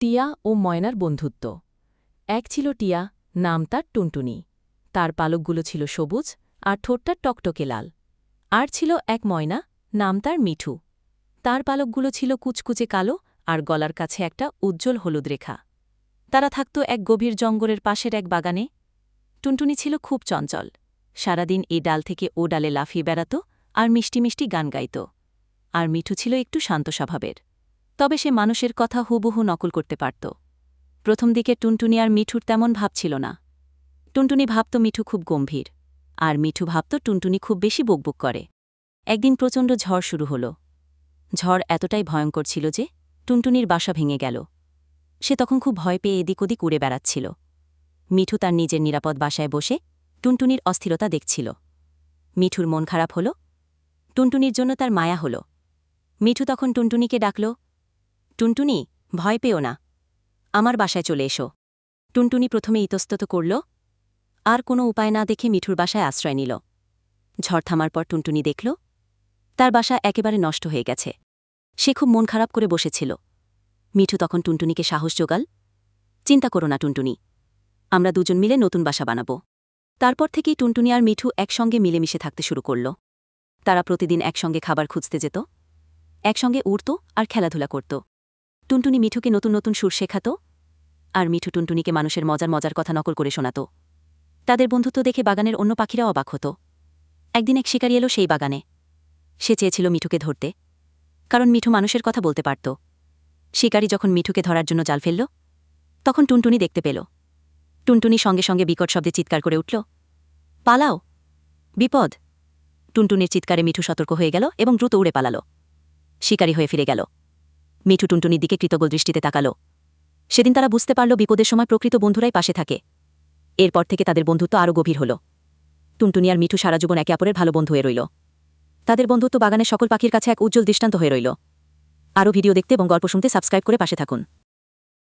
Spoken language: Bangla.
টিয়া ও ময়নার বন্ধুত্ব। এক ছিল টিয়া, নাম তার টুনটুনি। তার পালকগুলো ছিল সবুজ আর ঠোঁটটা টকটকে লাল। আর ছিল এক ময়না, নাম তার মিঠু। তার পালকগুলো ছিল কুচকুচে কালো আর গলার কাছে একটা উজ্জ্বল হলুদ রেখা। তারা থাকত এক গভীর জঙ্গলের পাশের এক বাগানে। টুনটুনি ছিল খুব চঞ্চল। সারাদিন এ ডাল থেকে ও ডালে লাফিয়ে বেড়াত আর মিষ্টি মিষ্টি গান গাইত। আর মিঠু ছিল একটু শান্ত স্বভাবের। তবে সে মানুষের কথা হুবহু নকল করতে পারত। প্রথম দিকে টুনটুনি আর মিঠুর তেমন ভাব ছিল না। টুনটুনি ভাবত মিঠু খুব গম্ভীর, আর মিঠু ভাবত টুনটুনি খুব বেশি বকবুক করে। একদিন প্রচণ্ড ঝড় শুরু হল। ঝড় এতটাই ভয়ঙ্কর ছিল যে টুনটুনির বাসা ভেঙে গেল। সে তখন খুব ভয় পেয়ে এদিক ওদিক উড়ে বেড়াচ্ছিল। মিঠু তার নিজের নিরাপদ বাসায় বসে টুনটুনির অস্থিরতা দেখছিল। মিঠুর মন খারাপ হল। টুনটুনির জন্য তার মায়া হল। মিঠু তখন টুনটুনিকে ডাকল টুনটুনি, ভয় পেও না। আমার বাসায় চলে এসো। টুনটুনি প্রথমে ইতস্তত করল, আর কোনো উপায় না দেখে মিঠুর বাসায় আশ্রয় নিল। ঝড় থামার পর টুনটুনি দেখল, তার বাসা একেবারে নষ্ট হয়ে গেছে। সে খুব মন খারাপ করে বসেছিল। মিঠু তখন টুনটুনিকে সাহস জোগাল চিন্তা করো না টুনটুনি, আমরা দুজন মিলে নতুন বাসা বানাব। তারপর থেকেই টুনটুনি আর মিঠু একসঙ্গে মিলেমিশে থাকতে শুরু করল। তারা প্রতিদিন একসঙ্গে খাবার খুঁজতে যেত, একসঙ্গে উড়ত আর খেলাধুলা করত। টুনটুনি মিঠুকে নতুন নতুন সুর শেখাত আর মিঠু টুনটুনিকে মানুষের মজার মজার কথা নকল করে শোনাত। তাদের বন্ধুত্ব দেখে বাগানের অন্য পাখিরা অবাক হতো। একদিন এক শিকারি এলো সেই বাগানে। সে চেয়েছিল মিঠুকে ধরতে, কারণ মিঠু মানুষের কথা বলতে পারত। শিকারি যখন মিঠুকে ধরার জন্য জাল ফেলল, তখন টুনটুনি দেখতে পেল। টুনটুনি সঙ্গে সঙ্গে বিকট শব্দে চিৎকার করে উঠল, পালাও! বিপদ! টুনটুনির চিৎকারে মিঠু সতর্ক হয়ে গেল এবং দ্রুত উড়ে পালাল। শিকারি হয়ে ফিরে গেল। মিঠু টুনটুনির দিকে কৃতজ্ঞ দৃষ্টিতে তাকাল। সেদিন তারা বুঝতে পারল বিপদের সময় প্রকৃত বন্ধুরাই পাশে থাকে। এরপর থেকে তাদের বন্ধুত্ব আরও গভীর হল। টুনটুনি আর মিঠু সারা জীবন একে অপরের ভালো বন্ধু হয়ে রইল। তাদের বন্ধুত্ব বাগানের সকল পাখির কাছে এক উজ্জ্বল দৃষ্টান্ত হয়ে রইল। আরও ভিডিও দেখতে এবং গল্প শুনতে সাবস্ক্রাইব করে পাশে থাকুন।